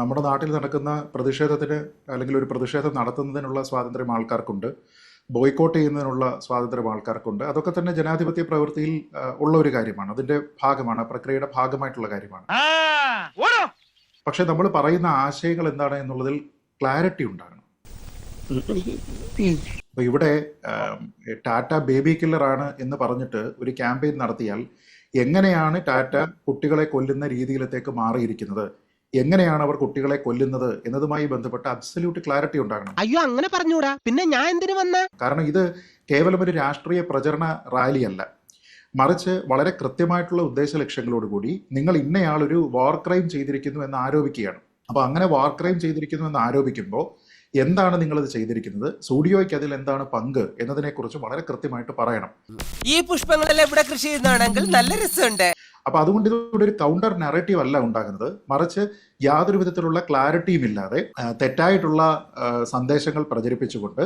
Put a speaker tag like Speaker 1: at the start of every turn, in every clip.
Speaker 1: നമ്മുടെ നാട്ടിൽ നടക്കുന്ന പ്രതിഷേധത്തിന് അല്ലെങ്കിൽ ഒരു പ്രതിഷേധം നടത്തുന്നതിനുള്ള സ്വാതന്ത്ര്യം ആൾക്കാർക്കുണ്ട്. ബോയ്ക്കോട്ട് ചെയ്യുന്നതിനുള്ള സ്വാതന്ത്ര്യം ആൾക്കാർക്കുണ്ട്. അതൊക്കെ തന്നെ ജനാധിപത്യ പ്രവൃത്തിയിൽ ഉള്ള ഒരു കാര്യമാണ്. അതിന്റെ ഭാഗമാണ് ആ പ്രക്രിയയുടെ ഭാഗമായിട്ടുള്ള കാര്യമാണ്. പക്ഷെ നമ്മൾ പറയുന്ന ആശയങ്ങൾ എന്താണ് എന്നുള്ളതിൽ ക്ലാരിറ്റി ഉണ്ടാകണം. അപ്പൊ ഇവിടെ ടാറ്റ ബേബി കില്ലർ ആണ് എന്ന് പറഞ്ഞിട്ട് ഒരു ക്യാമ്പയിൻ നടത്തിയാൽ എങ്ങനെയാണ് ടാറ്റ കുട്ടികളെ കൊല്ലുന്ന രീതിയിലത്തേക്ക് മാറിയിരിക്കുന്നത്? എങ്ങനെയാണ് അവർ കുട്ടികളെ കൊല്ലുന്നത് എന്നതുമായി ബന്ധപ്പെട്ട അബ്സല്യൂട്ട് ക്ലാരിറ്റി ഉണ്ടാകണം.
Speaker 2: അയ്യോ അങ്ങനെ പറഞ്ഞൂടാ. പിന്നെ ഞാൻ എന്തിനു വന്ന?
Speaker 1: കാരണം ഇത് കേവലം ഒരു രാഷ്ട്രീയ പ്രചരണ റാലിയല്ല. മറിച്ച് വളരെ കൃത്യമായിട്ടുള്ള ഉദ്ദേശ ലക്ഷ്യങ്ങളോടുകൂടി നിങ്ങൾ ഇന്നയാൾ ഒരു വാർ ക്രൈം ചെയ്തിരിക്കുന്നു എന്ന് ആരോപിക്കുകയാണ്. അപ്പോൾ അങ്ങനെ വാർ ക്രൈം ചെയ്തിരിക്കുന്നു എന്ന് ആരോപിക്കുമ്പോൾ എന്താണ് നിങ്ങൾ നിങ്ങളിത് ചെയ്തിരിക്കുന്നത്? സ്റ്റുഡിയോയ്ക്ക് അതിൽ എന്താണ് പങ്ക് എന്നതിനെക്കുറിച്ച് വളരെ കൃത്യമായിട്ട് പറയണം.
Speaker 3: ഈ പുഷ്പങ്ങളെല്ലാം ഇവിടെ കൃഷി ചെയ്യുന്നതാണെങ്കിൽ നല്ല രസമുണ്ട്.
Speaker 1: അപ്പൊ അതുകൊണ്ട് ഇതിലൂടെ ഒരു കൗണ്ടർ നറേറ്റീവ് അല്ല ഉണ്ടാകുന്നത്. മറിച്ച് യാതൊരു വിധത്തിലുള്ള ക്ലാരിറ്റിയും ഇല്ലാതെ തെറ്റായിട്ടുള്ള സന്ദേശങ്ങൾ പ്രചരിപ്പിച്ചുകൊണ്ട്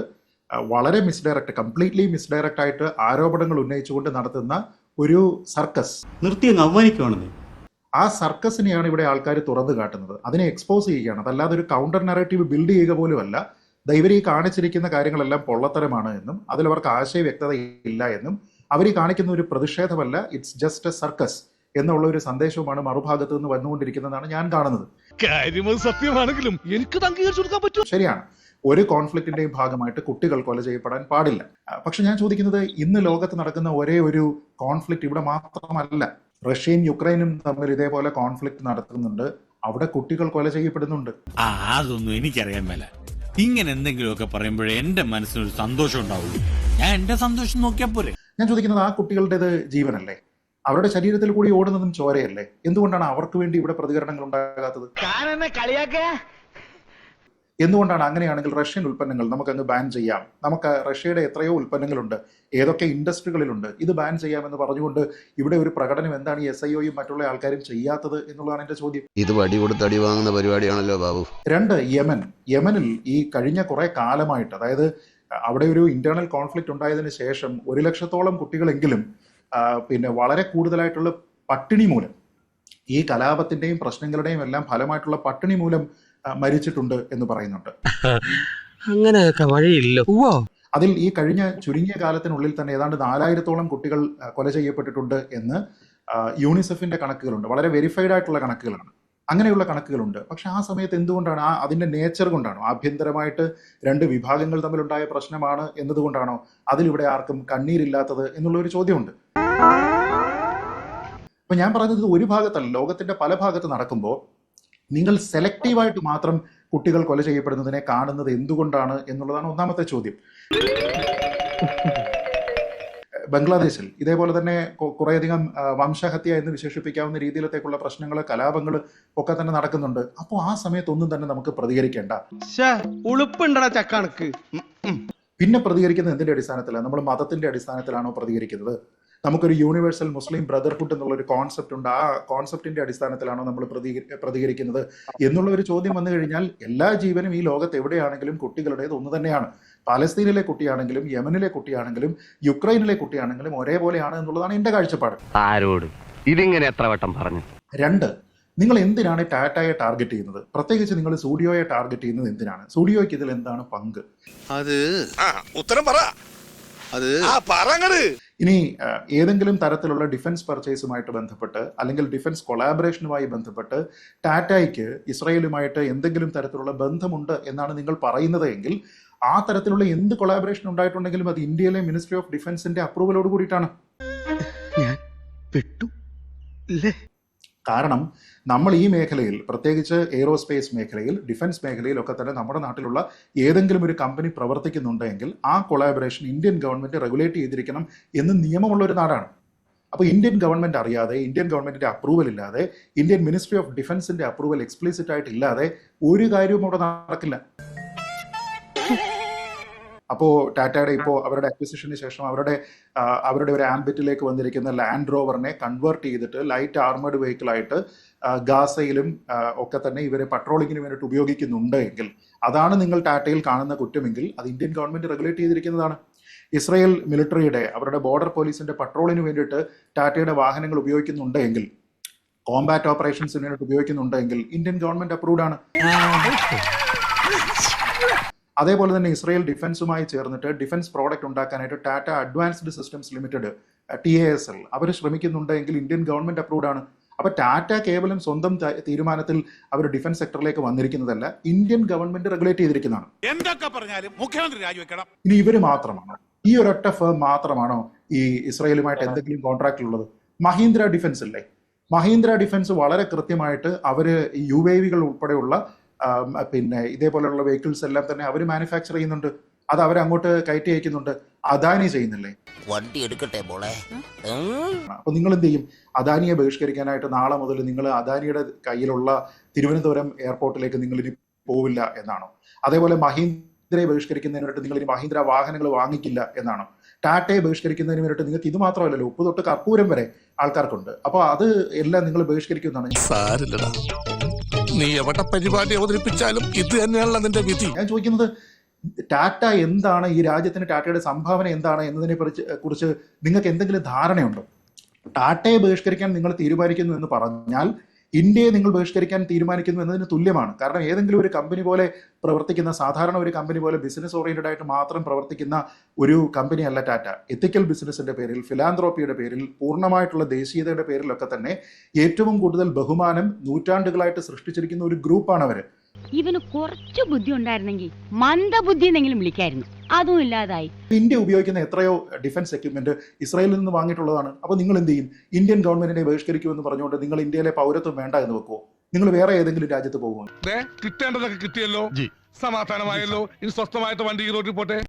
Speaker 1: വളരെ മിസ്ഡയറക്റ്റ് കംപ്ലീറ്റ്ലി മിസ്ഡയറക്റ്റ് ആയിട്ട് ആരോപണങ്ങൾ ഉന്നയിച്ചുകൊണ്ട് നടത്തുന്ന ഒരു സർക്കസ്.
Speaker 4: നിർത്തി അങ്ങ്
Speaker 1: ആ സർക്കസിനെയാണ് ഇവിടെ ആൾക്കാർ തുറന്നു കാട്ടുന്നത്. അതിനെ എക്സ്പോസ് ചെയ്യുകയാണ്. അതല്ലാതെ ഒരു കൗണ്ടർ നറേറ്റീവ് ബിൽഡ് ചെയ്യുക പോലുമല്ല അല്ല. ഇവർ ഈ കാണിച്ചിരിക്കുന്ന കാര്യങ്ങളെല്ലാം പൊള്ളത്തരമാണ് എന്നും അതിൽ അവർക്ക് ആശയ വ്യക്തത ഇല്ല എന്നും അവർ കാണിക്കുന്ന ഒരു പ്രതിഷേധമല്ല. ഇറ്റ്സ് ജസ്റ്റ് എ സർക്കസ് എന്നുള്ള ഒരു സന്ദേശവുമാണ് മറുഭാഗത്ത് നിന്ന് വന്നുകൊണ്ടിരിക്കുന്നതാണ് ഞാൻ കാണുന്നത്.
Speaker 5: സത്യമാണെങ്കിലും എനിക്ക് അംഗീകരിച്ചു കൊടുക്കാൻ പറ്റും
Speaker 1: ശരിയാണ്. ഒരു കോൺഫ്ലിക്റ്റിന്റെയും ഭാഗമായിട്ട് കുട്ടികൾ കൊല ചെയ്യപ്പെടാൻ പാടില്ല. പക്ഷെ ഞാൻ ചോദിക്കുന്നത് ഇന്ന് ലോകത്ത് നടക്കുന്ന ഒരേ ഒരു കോൺഫ്ലിക്റ്റ് ഇവിടെ മാത്രമല്ല. റഷ്യയും യുക്രൈനും തമ്മിൽ ഇതേപോലെ കോൺഫ്ലിക്റ്റ് നടത്തുന്നുണ്ട്. അവിടെ കുട്ടികൾ കൊല ചെയ്യപ്പെടുന്നുണ്ട്.
Speaker 6: ആ അതൊന്നും എനിക്കറിയാൻ മേല. ഇങ്ങനെ എന്തെങ്കിലുമൊക്കെ പറയുമ്പോഴേ എന്റെ മനസ്സിനൊരു സന്തോഷം ഉണ്ടാവുള്ളൂ. ഞാൻ എന്റെ സന്തോഷം നോക്കിയാൽ പോരെ.
Speaker 1: ഞാൻ ചോദിക്കുന്നത് ആ കുട്ടികളുടേത് ജീവനല്ലേ? അവരുടെ ശരീരത്തിൽ കൂടി ഓടുന്നതും ചോരയല്ലേ? എന്തുകൊണ്ടാണ് അവർക്ക് വേണ്ടി ഇവിടെ പ്രതികരണങ്ങൾ ഉണ്ടാകാത്തത്? എന്തുകൊണ്ടാണ് അങ്ങനെയാണെങ്കിൽ റഷ്യൻ ഉൽപ്പന്നങ്ങൾ നമുക്ക് അങ്ങ് ബാൻ ചെയ്യാം? നമുക്ക് റഷ്യയുടെ എത്രയോ ഉൽപ്പന്നങ്ങളുണ്ട്. ഏതൊക്കെ ഇൻഡസ്ട്രികളിലുണ്ട്. ഇത് ബാൻ ചെയ്യാമെന്ന് പറഞ്ഞുകൊണ്ട് ഇവിടെ ഒരു പ്രകടനം എന്താണ് ഈ എസ് ഐ ഒയും മറ്റുള്ള ആൾക്കാരും ചെയ്യാത്തത് എന്നുള്ളതാണ് എന്റെ ചോദ്യം.
Speaker 7: ഇത് വടി കൊടുത്ത് അടി വാങ്ങുന്ന പരിപാടിയാണല്ലോ ബാബു.
Speaker 1: രണ്ട് യമൻ. യമനിൽ ഈ കഴിഞ്ഞ കുറെ കാലമായിട്ട് അതായത് അവിടെ ഒരു ഇന്റേണൽ കോൺഫ്ലിക്റ്റ് ഉണ്ടായതിനു ശേഷം ഒരു ലക്ഷത്തോളം കുട്ടികളെങ്കിലും പിന്നെ വളരെ കൂടുതലായിട്ടുള്ള പട്ടിണി മൂലം ഈ കലാപത്തിന്റെയും പ്രശ്നങ്ങളുടെയും എല്ലാം ഫലമായിട്ടുള്ള പട്ടിണി മൂലം മരിച്ചിട്ടുണ്ട് എന്ന് പറയുന്നുണ്ട്.
Speaker 2: അങ്ങനെയൊക്കെ വഴിയില്ല.
Speaker 1: അതിൽ ഈ കഴിഞ്ഞ ചുരുങ്ങിയ കാലത്തിനുള്ളിൽ തന്നെ ഏതാണ്ട് നാലായിരത്തോളം കുട്ടികൾ കൊല ചെയ്യപ്പെട്ടിട്ടുണ്ട് എന്ന് യൂണിസെഫിന്റെ കണക്കുകളുണ്ട്. വളരെ വെരിഫൈഡ് ആയിട്ടുള്ള കണക്കുകളാണ്. അങ്ങനെയുള്ള കണക്കുകളുണ്ട്. പക്ഷെ ആ സമയത്ത് എന്തുകൊണ്ടാണ് ആ അതിന്റെ നേച്ചർ കൊണ്ടാണോ? ആഭ്യന്തരമായിട്ട് രണ്ട് വിഭാഗങ്ങൾ തമ്മിലുണ്ടായ പ്രശ്നമാണ് എന്നതുകൊണ്ടാണോ അതിലിവിടെ ആർക്കും കണ്ണീരില്ലാത്തത് എന്നുള്ള ഒരു ചോദ്യമുണ്ട്. അപ്പൊ ഞാൻ പറയുന്നത് ഒരു ഭാഗത്തല്ല ലോകത്തിന്റെ പല ഭാഗത്ത് നടക്കുമ്പോൾ നിങ്ങൾ സെലക്റ്റീവായിട്ട് മാത്രം കുട്ടികൾ കൊല ചെയ്യപ്പെടുന്നതിനെ കാണുന്നത് എന്തുകൊണ്ടാണ് എന്നുള്ളതാണ് ഒന്നാമത്തെ ചോദ്യം. ബംഗ്ലാദേശിൽ ഇതേപോലെ തന്നെ കുറേയധികം വംശഹത്യ എന്ന് വിശേഷിപ്പിക്കാവുന്ന രീതിയിലത്തേക്കുള്ള പ്രശ്നങ്ങൾ കലാപങ്ങൾ ഒക്കെ തന്നെ നടക്കുന്നുണ്ട്. അപ്പോൾ ആ സമയത്ത് ഒന്നും തന്നെ നമുക്ക് പ്രതികരിക്കേണ്ട.
Speaker 5: ഉളുപ്പുണ്ടടാ ചക്കണക്ക്.
Speaker 1: പിന്നെ പ്രതികരിക്കുന്നത് എന്തിന്റെ അടിസ്ഥാനത്തിലാണ് നമ്മൾ മതത്തിന്റെ അടിസ്ഥാനത്തിലാണോ പ്രതികരിക്കുന്നത്? നമുക്കൊരു യൂണിവേഴ്സൽ മുസ്ലിം ബ്രദർഹുഡ് എന്നുള്ള ഒരു കോൺസെപ്റ്റ് ഉണ്ട്. ആ കോൺസെപ്റ്റിന്റെ അടിസ്ഥാനത്തിലാണോ നമ്മൾ പ്രതികരി- പ്രതികരിക്കുന്നത്? എന്നുള്ള ഒരു ചോദ്യം വന്നു കഴിഞ്ഞാൽ എല്ലാ ജീവനും ഈ ലോകത്ത് എവിടെയാണെങ്കിലും കുട്ടികളുടേത് ഒന്ന് തന്നെയാണ്. പാലസ്തീനിലെ കുട്ടിയാണെങ്കിലും യമനിലെ കുട്ടിയാണെങ്കിലും യുക്രൈനിലെ കുട്ടിയാണെങ്കിലും ഒരേപോലെയാണ് എന്നുള്ളതാണ് എന്റെ കാഴ്ചപ്പാട്.
Speaker 8: ആരോട്? ഇതിങ്ങനെ എത്ര വട്ടം പറഞ്ഞു?
Speaker 1: രണ്ട് നിങ്ങൾ എന്തിനാണ് ടാറ്റയെ ടാർഗറ്റ് ചെയ്യുന്നത്? പ്രത്യേകിച്ച് നിങ്ങൾ സൂഡിയോയെ ടാർഗറ്റ് ചെയ്യുന്നത് എന്തിനാണ്? സൂഡിയോയ്ക്ക് ഇതിൽ എന്താണ് പങ്ക്?
Speaker 9: അത് ഉത്തരം പറ. അത് ആ പറങ്ങട്
Speaker 1: ഇനി ഏതെങ്കിലും തരത്തിലുള്ള ഡിഫൻസ് പർച്ചേസുമായിട്ട് ബന്ധപ്പെട്ട് അല്ലെങ്കിൽ ഡിഫൻസ് കൊളാബറേഷനുമായി ബന്ധപ്പെട്ട് ടാറ്റയ്ക്ക് ഇസ്രയേലുമായിട്ട് എന്തെങ്കിലും തരത്തിലുള്ള ബന്ധമുണ്ട് എന്നാണ് നിങ്ങൾ പറയുന്നത് എങ്കിൽ ആ തരത്തിലുള്ള എന്ത് കൊളാബറേഷൻ ഉണ്ടായിട്ടുണ്ടെങ്കിലും അത് ഇന്ത്യയിലെ മിനിസ്ട്രി ഓഫ് ഡിഫൻസിന്റെ അപ്രൂവലോട് കൂടിയിട്ടാണ്.
Speaker 2: ഞാൻ പെട്ടു
Speaker 1: കാരണം നമ്മൾ ഈ മേഖലയിൽ പ്രത്യേകിച്ച് എയ്റോസ്പേസ് മേഖലയിൽ ഡിഫൻസ് മേഖലയിലൊക്കെ തന്നെ നമ്മുടെ നാട്ടിലുള്ള ഏതെങ്കിലും ഒരു കമ്പനി പ്രവർത്തിക്കുന്നുണ്ടെങ്കിൽ ആ കൊളാബറേഷൻ ഇന്ത്യൻ ഗവൺമെന്റ് റെഗുലേറ്റ് ചെയ്തിരിക്കണം എന്ന് നിയമമുള്ള ഒരു നാടാണ്. അപ്പോൾ ഇന്ത്യൻ ഗവൺമെന്റ് അറിയാതെ ഇന്ത്യൻ ഗവൺമെന്റിന്റെ അപ്രൂവൽ ഇല്ലാതെ ഇന്ത്യൻ മിനിസ്ട്രി ഓഫ് ഡിഫൻസിന്റെ അപ്രൂവൽ എക്സ്പ്ലിസിറ്റ് ആയിട്ടില്ലാതെ ഒരു കാര്യവും അവിടെ നടക്കില്ല. അപ്പോൾ ടാറ്റയുടെ ഇപ്പോ അവരുടെ അക്വിസിഷന് ശേഷം അവരുടെ അവരുടെ ഒരു ആംബിറ്റിലേക്ക് വന്നിരിക്കുന്ന ലാൻഡ് റോവറിനെ കൺവേർട്ട് ചെയ്തിട്ട് ലൈറ്റ് ആർമേഡ് വെഹിക്കിൾ ആയിട്ട് ഗാസയിലും ഒക്കെ തന്നെ ഇവരെ പട്രോളിങ്ങിന് വേണ്ടിയിട്ട് ഉപയോഗിക്കുന്നുണ്ട് എങ്കിൽ അതാണ് നിങ്ങൾ ടാറ്റയിൽ കാണുന്ന കുറ്റമെങ്കിൽ അത് ഇന്ത്യൻ ഗവൺമെന്റ് റെഗുലേറ്റ് ചെയ്തിരിക്കുന്നതാണ്. ഇസ്രയേൽ മിലിറ്ററിയുടെ അവരുടെ ബോർഡർ പോലീസിന്റെ പട്രോളിന് വേണ്ടിയിട്ട് ടാറ്റയുടെ വാഹനങ്ങൾ ഉപയോഗിക്കുന്നുണ്ട് എങ്കിൽ കോമ്പാറ്റ് ഓപ്പറേഷൻസിന് വേണ്ടിയിട്ട് ഉപയോഗിക്കുന്നുണ്ട് എങ്കിൽ ഇന്ത്യൻ ഗവൺമെന്റ് അപ്രൂവ്ഡ് ആണ്. അതേപോലെ തന്നെ ഇസ്രയേൽ ഡിഫൻസുമായി ചേർന്നിട്ട് ഡിഫൻസ് പ്രോഡക്റ്റ് ഉണ്ടാക്കാനായിട്ട് Tata advanced systems limited T A S L അവർ ശ്രമിക്കുന്നുണ്ടെങ്കിൽ ഇന്ത്യൻ ഗവൺമെന്റ് അപ്രൂവ്ഡ് ആണ്. അപ്പൊ ടാറ്റ കേവലം സ്വന്തം തീരുമാനത്തിൽ അവർ ഡിഫൻസ് സെക്ടറിലേക്ക് വന്നിരിക്കുന്നതല്ല ഇന്ത്യൻ ഗവൺമെന്റ് റെഗുലേറ്റ് ചെയ്തിരിക്കുന്നതാണ്.
Speaker 9: എന്തൊക്കെ പറഞ്ഞാലും മുഖ്യമന്ത്രി രാജിവെക്കണം.
Speaker 1: ഇനി ഇവർ മാത്രമാണ്? ഈ ഒരൊറ്റ ഫേം മാത്രമാണോ ഈ ഇസ്രയേലുമായിട്ട് എന്തെങ്കിലും കോൺട്രാക്ട് ഉള്ളത് മഹീന്ദ്ര ഡിഫൻസ് അല്ലേ മഹീന്ദ്ര ഡിഫൻസ് വളരെ കൃത്യമായിട്ട് അവർ യു എ വികൾ ഉൾപ്പെടെയുള്ള പിന്നെ ഇതേപോലെയുള്ള വെഹിക്കിൾസ് എല്ലാം തന്നെ അവർ മാനുഫാക്ചർ ചെയ്യുന്നുണ്ട്. അത് അവർ അങ്ങോട്ട് കയറ്റി അയക്കുന്നുണ്ട്. അദാനി ചെയ്യുന്നില്ലേ?
Speaker 3: വണ്ടി എടുക്കട്ടെ മോളെ.
Speaker 1: അപ്പൊ നിങ്ങൾ എന്ത് ചെയ്യും അദാനിയെ ബഹിഷ്കരിക്കാനായിട്ട് നാളെ മുതൽ നിങ്ങൾ അദാനിയുടെ കയ്യിലുള്ള തിരുവനന്തപുരം എയർപോർട്ടിലേക്ക് നിങ്ങൾ ഇനി പോവില്ല എന്നാണോ? അതേപോലെ മഹീന്ദ്രയെ ബഹിഷ്കരിക്കുന്നതിന് വേണ്ടി നിങ്ങൾ ഇനി മഹീന്ദ്ര വാഹനങ്ങൾ വാങ്ങിക്കില്ല എന്നാണോ? ടാറ്റയെ ബഹിഷ്കരിക്കുന്നതിന് വേണ്ടിയിട്ട് നിങ്ങൾക്ക് ഇത് മാത്രമല്ലല്ലോ ഉപ്പ് തൊട്ട് കർപ്പൂരം വരെ ആൾക്കാർക്കുണ്ട്. അപ്പോൾ അത് എല്ലാം നിങ്ങൾ ബഹിഷ്കരിക്കുന്നതാണ്
Speaker 5: സാരില്ലടാ. നീ എവിടെ പരിപാടി അവതരിപ്പിച്ചാലും ഇത് തന്നെയാണല്ലോ നിന്റെ വിധി.
Speaker 1: ഞാൻ ചോദിക്കുന്നത് ടാറ്റ എന്താണ് ഈ രാജ്യത്തിന് ടാറ്റയുടെ സംഭാവന എന്താണ് എന്നതിനെ കുറിച്ച് കുറിച്ച് നിങ്ങൾക്ക് എന്തെങ്കിലും ധാരണയുണ്ടോ? ടാറ്റയെ ബഹിഷ്കരിക്കാൻ നിങ്ങൾ തീരുമാനിക്കുന്നു എന്ന് പറഞ്ഞാൽ ഇന്ത്യയെ നിങ്ങൾ ബഹിഷ്കരിക്കാൻ തീരുമാനിക്കുന്നു എന്നതിന് തുല്യമാണ്. കാരണം ഏതെങ്കിലും ഒരു കമ്പനി പോലെ പ്രവർത്തിക്കുന്ന സാധാരണ ഒരു കമ്പനി പോലെ ബിസിനസ് ഓറിയന്റഡ് ആയിട്ട് മാത്രം പ്രവർത്തിക്കുന്ന ഒരു കമ്പനി അല്ല ടാറ്റ എത്തിക്കൽ ബിസിനസിന്റെ പേരിൽ ഫിലാന്ത്രോപ്പിയുടെ പേരിൽ പൂർണമായിട്ടുള്ള ദേശീയതയുടെ പേരിലൊക്കെ തന്നെ ഏറ്റവും കൂടുതൽ ബഹുമാനം നൂറ്റാണ്ടുകളായിട്ട് സൃഷ്ടിച്ചിരിക്കുന്ന ഒരു ഗ്രൂപ്പാണ് അവർ
Speaker 4: ഇവന് കുറച്ചു ബുദ്ധി ഉണ്ടായിരുന്നെങ്കിൽ മന്ദബുദ്ധി എന്നെങ്കിലും വിളിക്കായിരുന്നു. അതും ഇല്ലാതായി.
Speaker 1: ഇന്ത്യ ഉപയോഗിക്കുന്ന എത്രയോ ഡിഫൻസ് എക്യുപ്മെന്റ് ഇസ്രായേലിൽ നിന്ന് വാങ്ങിയിട്ടുള്ളതാണ്. അപ്പൊ നിങ്ങൾ എന്ത് ചെയ്യും? ഇന്ത്യൻ ഗവൺമെന്റിനെ ബഹിഷ്കരിക്കുമെന്ന് പറഞ്ഞുകൊണ്ട് നിങ്ങൾ ഇന്ത്യയിലെ പൗരത്വം വേണ്ട എന്ന് വെക്കുമോ നിങ്ങൾ വേറെ ഏതെങ്കിലും രാജ്യത്ത് പോകുമോ
Speaker 5: കിട്ടേണ്ടതൊക്കെ കിട്ടിയല്ലോ. സമാധാനമായല്ലോ. ഇനി സ്വസ്ഥമായിട്ട് വണ്ടി റോഡിൽ പോട്ടെ.